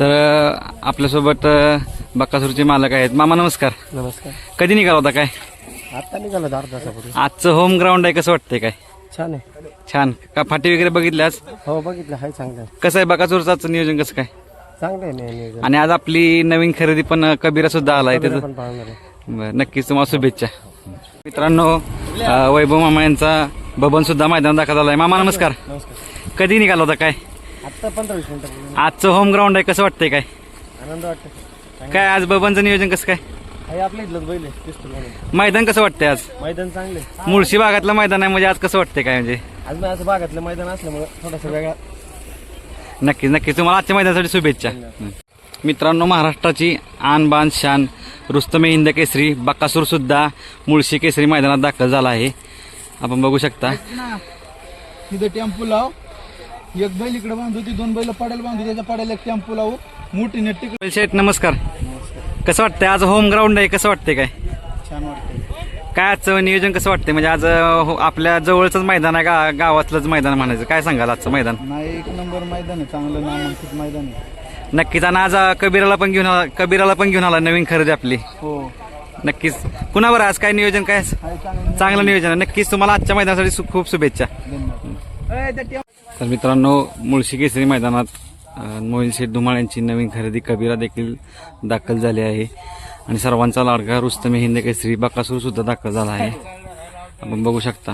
तर आपल्यासोबत बक्कासूरचे मालक आहेत. मामा नमस्कार. नमस्कार. कधी निघाला होता काय? आता निघालो अर्धा तासापूर्वी. आजचं होम ग्राउंड आहे कसं वाटतंय काय? छान आहे. छान. का फाटी वगैरे बघितली आज? हो बघितलं. हाय चांगलं आहे. कसं आहे बकासूरचं आजचं नियोजन कसं काय? चांगलं आहे नि- नियोजन. आणि आज आपली नवीन खरेदी पण कबीरा सुद्धा त्याचं. पण पाहणार आहे. बरं, नक्कीच तुम्हाला शुभेच्छा. मित्रांनो अं, वैभव मामा यांचा बबन सुद्धा मैदान दाखल झालाय मामा नमस्कार. नमस्कार. कधी निघाला होता काय? आत्ता पंधरा वीस मिनिटं आजचं होम ग्राउंड आहे कसं वाटतंय काय? आनंद वाटतो काय आज बबनचं नियोजन कसं काय? हाय आपल्या इथलंच बैल आहे पिस्तूल म्हणून मैदान कसं वाटतंय आज? मैदान चांगले मुळशी भागातलं मैदान आहे म्हणजे आज कसं वाटतंय काय म्हणजे? आज मी असं भागातलं मैदान असल्यामुळे थोडंसं वेगळा नक्कीच नक्कीच. तुम्हाला आजच्या मैदानासाठी शुभेच्छा. हं. मित्रांनो महाराष्ट्राची आन बान शान रुस्तमे हिंद केसरी बकासूर सुद्धा मुळशी केसरी मैदानात दाखल झाला आहे. आपण बघू शकता. तिथे टेम्पो लाव. एक बैल इकडे बांधू ती दोन बैल पडायला बांधू त्याच्या पडायला एक टेम्पो लावू. मोठी नेट तिकडे शेठ नमस्कार. कसं वाटतंय? आज होम ग्राउंड आहे कसं वाटतंय काय? छान वाटतं काय आजचं नियोजन कसं वाटतंय? म्हणजे आज हो- आपल्या जवळचंच मैदान आहे गा गावातलंच मैदान म्हणायचं. काय सांगाल आजचं मैदान? नाही एक नंबर मैदान आहे चांगलं नामांकित मैदान आहे. नक्कीच. आणि आज अं, कबीराला पण घेऊन आला कबीराला पण घेऊन आला नवीन खरेदी आपली. हो. नक्कीच. कुणावर आज काय नियोजन? काय चांगलं चांगलं नियोजन आहे. नक्कीच तुम्हाला आजच्या मैदानासाठी सु- खूप शुभेच्छा. धन्यवाद. तर मित्रांनो मुळशी केसरी मैदानात मोहिल शेठ धुमाळ यांची नवीन खरेदी कबीरा देखील दाखल झाली आहे. आणि सर्वांचा लाडका रुस्तम हिंद केसरी बकासूर सुद्धा दाखल झाला आहे. आपण बघू शकता.